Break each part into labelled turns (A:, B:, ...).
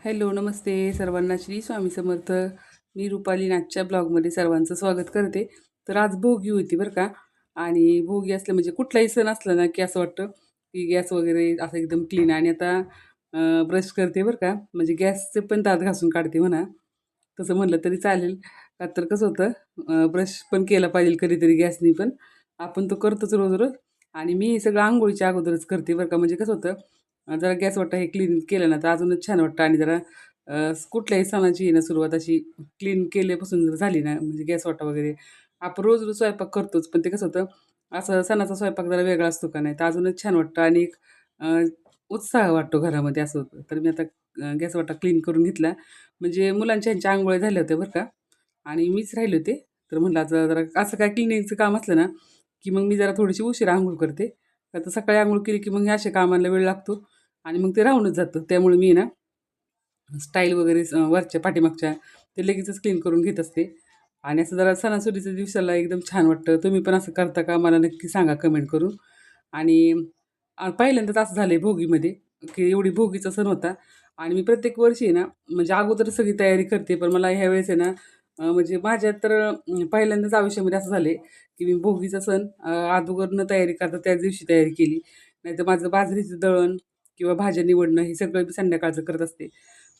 A: Hello नमस्ते सर्वांना. श्री स्वामी समर्थ. मी रुपाली नाथच्या ब्लॉगमध्ये सर्वांचं स्वागत करते. तर आज भोगी होती बरं का. आणि भोगी असलं म्हणजे कुठलाही सण असला ना की असं वाटतं की गॅस वगैरे असं एकदम क्लीन आणि आता ब्रश करते बरं का. म्हणजे गॅसचे पण दात घासून काढते म्हणा. तसं म्हणलं तरी चालेल. का तर कसं होतं ब्रश पण केला पाहिजे कधीतरी गॅसनी पण. आपण तो करतोच रोज रोज. आणि मी हे सगळं आंघोळीच्या अगोदरच करते बरं का. म्हणजे कसं होतं जरा गॅस वाटतं हे क्लीन केलं ना तर अजूनच छान वाटतं. आणि जरा कुठल्याही सणाची आहे ना सुरुवात अशी क्लीन केल्यापासून जर झाली ना म्हणजे गॅस वाटा वगैरे आपण रोज रोज स्वयंपाक करतोच. पण ते कसं होतं असं सणाचा स्वयंपाक जरा वेगळा असतो का नाही तर अजूनच छान वाटतं. आणि एक उत्साह वाटतो घरामध्ये असं होतं. तर मी आता गॅस वाटा क्लीन करून घेतला. म्हणजे मुलांच्या ह्यांच्या आंघोळ्या झाल्या होत्या बरं का. आणि मीच राहिले होते. तर म्हटलं आता जरा असं काय क्लिनिंगचं काम असलं ना की मग मी जरा थोडीशी उशीर आंघोळ करते. आता सकाळी आंघोळ केली की मग हे अशा कामाला वेळ लागतो आणि मग ते राहूनच जातं. त्यामुळे मी ना स्टाईल वगैरे वरच्या पाठीमागच्या ते लगेचच क्लीन करून घेत असते. आणि असं जरा सणासुदीच्या दिवसाला एकदम छान वाटतं. तुम्ही पण असं करता का? मला नक्की सांगा कमेंट करून. आणि पहिल्यांदाच असं झालं आहे भोगीमध्ये की एवढी भोगीचा सण होता. आणि मी प्रत्येक वर्षी आहे ना म्हणजे अगोदर सगळी तयारी करते पण मला ह्यावेळेस आहे ना म्हणजे माझ्या तर पहिल्यांदाच आयुष्यामध्ये असं झालं की मी भोगीचा सण अगोदरनं तयारी करता त्याच दिवशी तयारी केली. नाहीतर माझं बाजरीचं दळण किंवा भाज्या निवडणं हे सगळं मी संध्याकाळचं करत असते.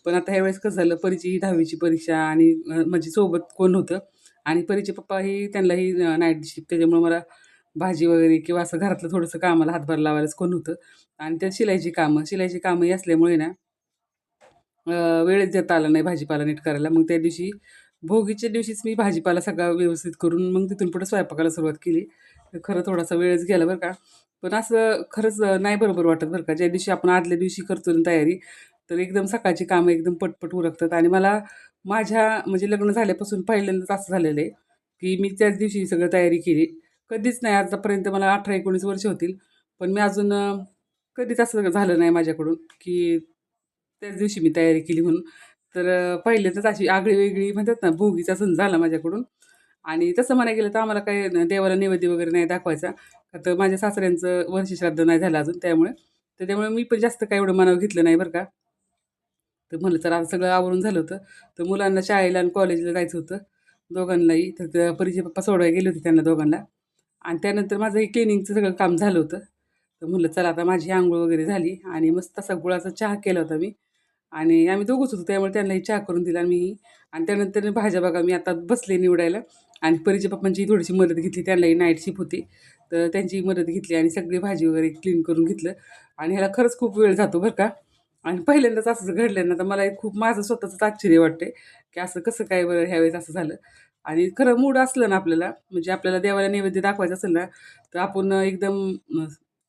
A: पण आता ह्यावेळेस कसं झालं परीची ही दहावीची परीक्षा आणि म्हणजे माझी सोबत कोण होतं आणि परीचे पप्पा ही त्यांनाही नाईट शिफ्ट त्याच्यामुळे मला भाजी वगैरे किंवा असं घरातलं थोडंसं कामाला हातभार लावायलाच कोण होतं. आणि त्यात शिलाईची कामं शिलाईची कामंही असल्यामुळे ना वेळेत देता आला नाही भाजीपाला नीट करायला. मग त्या दिवशी भोगीच्या दिवशीच मी भाजीपाला सगळा व्यवस्थित करून मग तिथून पुढे स्वयंपाकाला सुरुवात केली. तर खरं थोडासा वेळच गेला बरं का. पण असं खरंच नाही बरोबर वाटत बरं का. ज्या दिवशी आपण आदल्या दिवशी करतो ना तयारी तर एकदम सकाळची कामं एकदम पटपट उरकतात. आणि मला माझ्या म्हणजे लग्न झाल्यापासून पहिल्यांदाच असं झालेलं आहे की मी त्याच दिवशी सगळं तयारी केली. कधीच नाही आतापर्यंत मला अठरा एकोणीस वर्ष होतील. पण मी अजून कधीच असं झालं नाही माझ्याकडून की त्याच दिवशी मी तयारी केली म्हणून. तर पहिल्यांदाच अशी आगळी वेगळी म्हणतात ना भोगीचा सण झाला माझ्याकडून. आणि तसं म्हणायला गेलं तर आम्हाला काही देवाला नैवेद्य वगैरे नाही दाखवायचा. का तर माझ्या सासऱ्यांचं वर्षश्राद्ध नाही झालं अजून त्यामुळे. तर त्यामुळे मी पण जास्त काही एवढं मनावर घेतलं नाही बरं का. तर म्हणलं तर आता सगळं आवरून झालं होतं. तर मुलांना शाळेला आणि कॉलेजला जायचं होतं. दोघांनाही. तर त्या परीचे पप्पा सोडवायला गेले होते त्यांना दोघांना. आणि त्यानंतर माझं हे क्लिनिंगचं सगळं काम झालं होतं. तर म्हणलं चला आता माझी आंघोळ वगैरे झाली. आणि मस्त असा गुळाचा चहा केला होता मी. आणि आम्ही दोघंच होतो त्यामुळे त्यांनाही चहा करून दिला मी आणि त्यानंतर भाज्या बघा मी आता बसले निवडायला. आणि परीच्या पप्पांची थोडीशी मदत घेतली त्यांनाही नाईट शिप होती. तर त्यांची मदत घेतली आणि सगळी भाजी वगैरे क्लीन करून घेतलं. आणि ह्याला खरंच खूप वेळ जातो बरं का. आणि पहिल्यांदाच असं घडलं ना तर मला खूप माझं स्वतःचंच आश्चर्य वाटते की असं कसं काय बरं ह्यावेळेस असं झालं. आणि खरं मूड असलं ना आपल्याला म्हणजे आपल्याला देवाला नैवेद्य दाखवायचं असेल ना तर आपण एकदम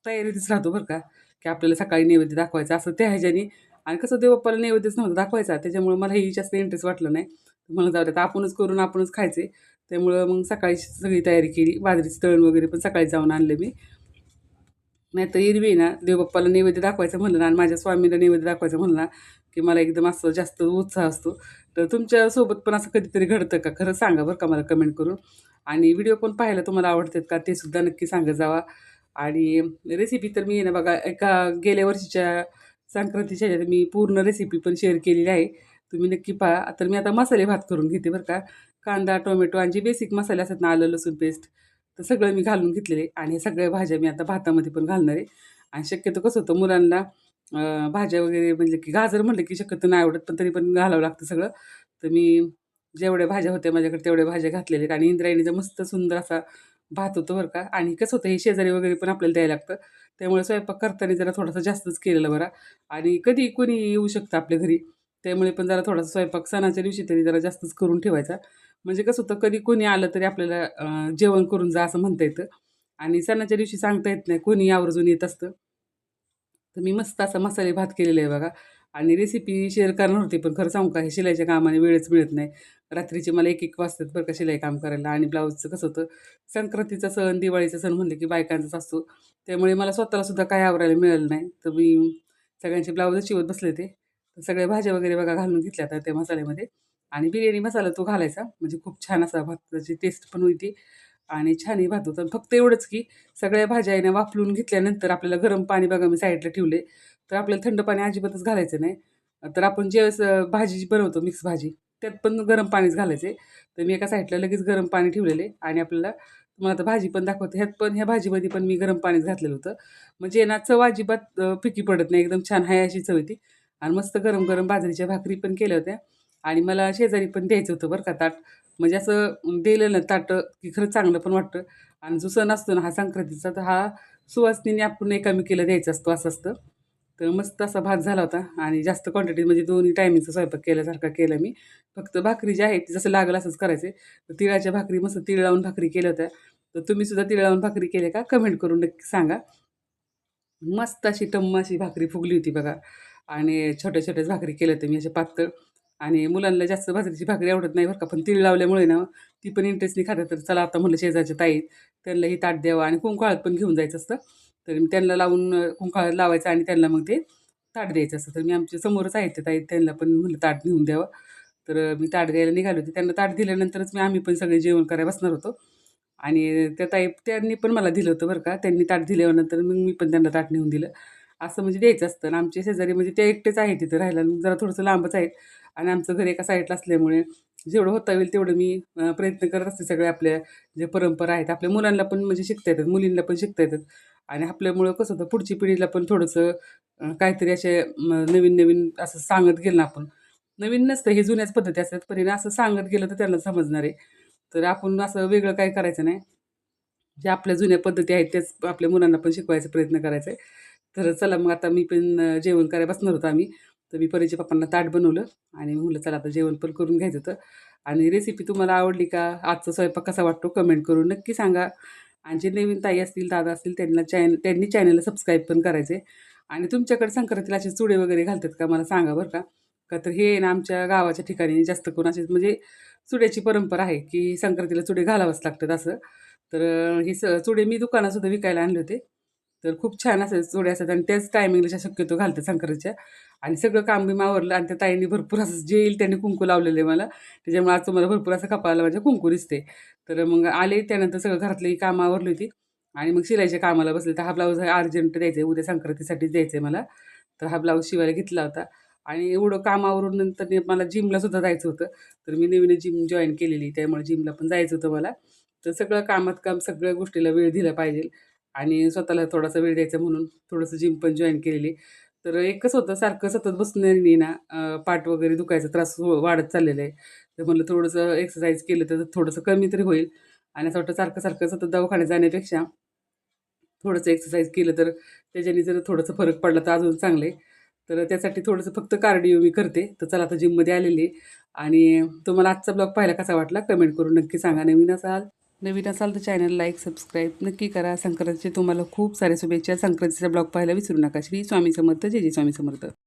A: तयारीतच राहतो बरं का की आपल्याला सकाळी नैवेद्य दाखवायचं असं त्या ह्याच्याने आणि कसं देवप्पाला नैवेद्यच नव्हतं दाखवायचा त्याच्यामुळे मलाही जास्त इंटरेस्ट वाटलं नाही. मला जाऊ द्या आता आपणच करून आपणच खायचे. त्यामुळं मग सकाळी सगळी तयारी केली बाजरीचं तळण वगैरे पण सकाळी जाऊन आणलं मी. नाही तर एरवी ना देवबाप्पाला नैवेद्य दाखवायचं म्हणलं ना आणि माझ्या स्वामीला नैवेद्य दाखवायचं म्हणलं ना की मला एकदम असं जास्त उत्साह असतो. तर तुमच्यासोबत पण असं कधीतरी घडतं का? खरं सांगा बरं का मला कमेंट करून. आणि व्हिडिओ पण पाहायला तुम्हाला आवडतात का? ते सुद्धा नक्की सांगत जावा. आणि रेसिपी तर मी आहे ना बघा एका गेल्या वर्षीच्या संक्रांतीच्या ह्याच्यात मी पूर्ण रेसिपी पण शेअर केलेली आहे. तुम्ही नक्की पहा. तर मी आता मसाले भात करून घेते बरं का. कांदा टोमॅटो आणि जे बेसिक मसाले असतात ना आलं लसूण पेस्ट तर सगळं मी घालून घेतलेले आणि सगळ्या भाज्या मी आता भातामध्ये पण घालणार आहे. आणि शक्यतो कसं होतं मुलांना भाज्या वगैरे म्हणजे की गाजर म्हटलं की शक्यतो नाही आवडत पण तरी पण घालावं लागतं सगळं. तर मी जेवढ्या भाज्या होत्या माझ्याकडे तेवढ्या भाज्या घातलेल्या आहेत. आणि इंद्रायणीचा मस्त सुंदर असा भात होतो बरं का. आणि कसं होतं हे शेजारी वगैरे पण आपल्याला द्यायला लागतं. त्यामुळे स्वयंपाक करताना जरा थोडासा जास्तच केलेला बरा. आणि कधी कोणी येऊ शकतं आपल्या घरी त्यामुळे पण जरा थोडासा स्वयंपाक सणाच्या दिवशी तरी जरा जास्तच करून ठेवायचा. म्हणजे कसं होतं कधी कोणी आलं तरी आपल्याला जेवण करून जा असं म्हणता येतं. आणि सणाच्या दिवशी सांगता येत नाही कोणी आवर्जून येत असतं. तर मी मस्त असा मसाले भात केलेला आहे बघा. आणि रेसिपी शेअर करणार होती पण खरं सांगू का हे शिलाईच्या कामाने वेळच मिळत नाही. रात्रीचे मला एक एक वाजतात बरं का शिलाई काम करायला. आणि ब्लाऊजचं कसं होतं संक्रांतीचा सण दिवाळीचा सण म्हणलं की बायकांचाच असतो. त्यामुळे मला स्वतःला सुद्धा काय आवरायला मिळालं नाही. तर मी सगळ्यांचे ब्लाऊजच शिवत बसले ते तर सगळ्या भाज्या वगैरे बघा घालून घेतल्या तर त्या मसाल्यामध्ये. आणि बिर्याणी मसाला तो घालायचा. म्हणजे खूप छान असा भाताची टेस्ट पण होती. आणि छानही भात होता. फक्त एवढंच की सगळ्या भाज्या येणं वापरून घेतल्यानंतर आपल्याला गरम पाणी बघा मी साईडला ठेवले तर आपल्याला थंड पाणी अजिबातच घालायचं नाही. तर आपण ज्यावेळेस भाजी बनवतो मिक्स भाजी त्यात पण गरम पाणीच घालायचे तर मी एका साईडला लगेच गरम पाणी ठेवलेले आणि आपल्याला तुम्हाला आता भाजी पण दाखवते. ह्यात पण ह्या भाजीमध्ये पण मी गरम पाणीच घातलेलं होतं. म्हणजे ना चव अजिबात फिकी पडत नाही. एकदम छान आहे अशी चव होती आणि मस्त गरम गरम बाजरीच्या भाकरी पण केल्या होत्या. आणि मला शेजारी पण द्यायचं होतं बरं का ताट. म्हणजे असं दिलं ना ताट की खरंच चांगलं पण वाटतं. आणि जो सण असतो ना हा संक्रांतीचा तर हा सुवासनीने आपण एकामेकीला द्यायचा असतो असं असतं. तर मस्त असा भात झाला होता. आणि जास्त क्वांटिटी म्हणजे दोन्ही टायमिंगचा स्वयंपाक केल्यासारखा केला मी. फक्त भाकरी जी आहे ती जसं लागलं असंच करायचे. तर तिळाच्या भाकरी मस्त तिळ लावून भाकरी केल्या होत्या. तर तुम्ही सुद्धा तिळ लावून भाकरी केल्या का? कमेंट करून नक्की सांगा. मस्त अशी टम्म अशी भाकरी फुगली होती बघा. आणि छोट्या छोट्याच भाकरी केल्या होत्या मी अशा पातळ. आणि मुलांना जास्त भाकरीची भाकरी आवडत नाही बरं का. पण तीळ लावल्यामुळे ना ती पण इंटरेस्टने खातात. तर चला आता म्हणलं शेजारच्या ताईत त्यांनाही ताट द्यावं आणि कुंकाळत पण घेऊन जायचं असतं. तर मी त्यांना लावून कुंकाळ लावायचं आणि त्यांना मग ते ताट द्यायचं असतं. तर मी आमच्या समोरच आहेत ते ताई त्यांना पण म्हणलं ताट घेऊन द्यावं. तर मी ताट द्यायला निघालो होते. त्यांना ताट दिल्यानंतरच मी आम्ही पण सगळे जेवण करायला बसणार होतो. आणि त्या ताई त्यांनी पण मला दिलं होतं बरं का. त्यांनी ताट दिल्यानंतर मग मी पण त्यांना ताट नेऊन दिलं. असं म्हणजे द्यायचं असतं. आणि आमचे शेजारी म्हणजे ते एकटेच आहेत तिथं राहायला. जरा थोडंसं लांबच आहेत. आणि आमचं घर एका साईडला असल्यामुळे जेवढं होता येईल तेवढं मी प्रयत्न करत असते सगळे आपल्या जे परंपरा आहेत. आपल्या मुलांना पण म्हणजे शिकता येतात. मुलींना पण शिकता येतात. आणि आपल्यामुळं कसं होतं पुढची पिढीला पण थोडंसं काहीतरी असे नवीन नवीन असं सांगत गेलं ना आपण. नवीन नसतं हे जुन्याच पद्धती असतात पण असं सांगत गेलं तर त्यांना समजणार आहे. तर आपण असं वेगळं काही करायचं नाही. जे आपल्या जुन्या पद्धती आहेत त्याच आपल्या मुलांना पण शिकवायचा प्रयत्न करायचा आहे. तर चला मग आता मी पण जेवण करायला बसणार होतो आम्ही. तर मी परीच्या पप्पांना ताट बनवलं आणि म्हणलं चला आता जेवण पण करून घ्यायचं होतं. आणि रेसिपी तुम्हाला आवडली का? आजचा स्वयंपाक कसा वाटतो? कमेंट करून नक्की सांगा. आणि जे नवीन ताई असतील दादा असतील त्यांना चॅन त्यांनी चॅनलला सबस्क्राईब पण करायचे आणि तुमच्याकडे संक्रांतीला असे चुडे वगैरे घालतात का? मला सांगा बरं का. का तर हे ना आमच्या गावाच्या ठिकाणी जास्त करून असे म्हणजे चुड्याची परंपरा आहे की संक्रांतीला चुडे घालावंच लागतात असं. तर हे स चुडे मी दुकानातसुद्धा विकायला आणले होते. तर खूप छान असे चुडे असतात. आणि त्याच टायमिंगला शक्यतो घालतं संक्रांतीच्या आणि सगळं काम बी मावरलं आणि त्या ताईंनी भरपूर असं जे येईल त्यांनी कुंकू लावलेले मला. त्याच्यामुळे आज तुम्हाला भरपूर असं कपाळाला माझ्या कुंकू दिसते तर मग आले त्यानंतर सगळं घरातली कामं आवरली होती. आणि मग शिलाईच्या कामाला बसले. तर हा ब्लाऊज अर्जंट द्यायचा आहे. उद्या संक्रांतीसाठीच द्यायचा आहे मला. तर हा ब्लाऊज शिवायला घेतला होता. आणि एवढं काम आवरून नंतर मला जिमला सुद्धा जायचं होतं. तर मी नवीन जिम जॉईन केलेली. त्यामुळे जिमला पण जायचं होतं मला. तर सगळं कामात काम सगळ्या गोष्टीला वेळ दिला पाहिजे. आणि स्वतःला थोडासा वेळ द्यायचा म्हणून थोडंसं जिम पण जॉईन केलेली. तर एकच होतं सारखं सतत बसण्याने ना पाठ वगैरे दुखायचा त्रास हो, वाढत चाललेला आहे. तर म्हणलं थोडंसं एक्सरसाइज केलं तर थोडंसं कमी तरी होईल. आणि असं वाटतं सारखं सारखं सतत दवाखान्यात जाण्यापेक्षा थोडंसं एक्सरसाइज केलं तर त्याच्याने जर थोडंसं फरक पडला तर अजून चांगलं आहे. तर त्यासाठी थोडंसं फक्त कार्डिओ मी करते. तर चला आता जिममध्ये आलेली आहे. आणि तुम्हाला आजचा ब्लॉग पाहायला कसा वाटला? कमेंट करून नक्की सांगा. नवीन असाल नवीन असाल तर चॅनल लाईक सबस्क्राईब नक्की करा. संक्रांतीचे तुम्हाला खूप साऱ्या शुभेच्छा. संक्रांतीचा ब्लॉग पाहायला विसरू नका. श्री स्वामी समर्थ. जय जय स्वामी समर्थ.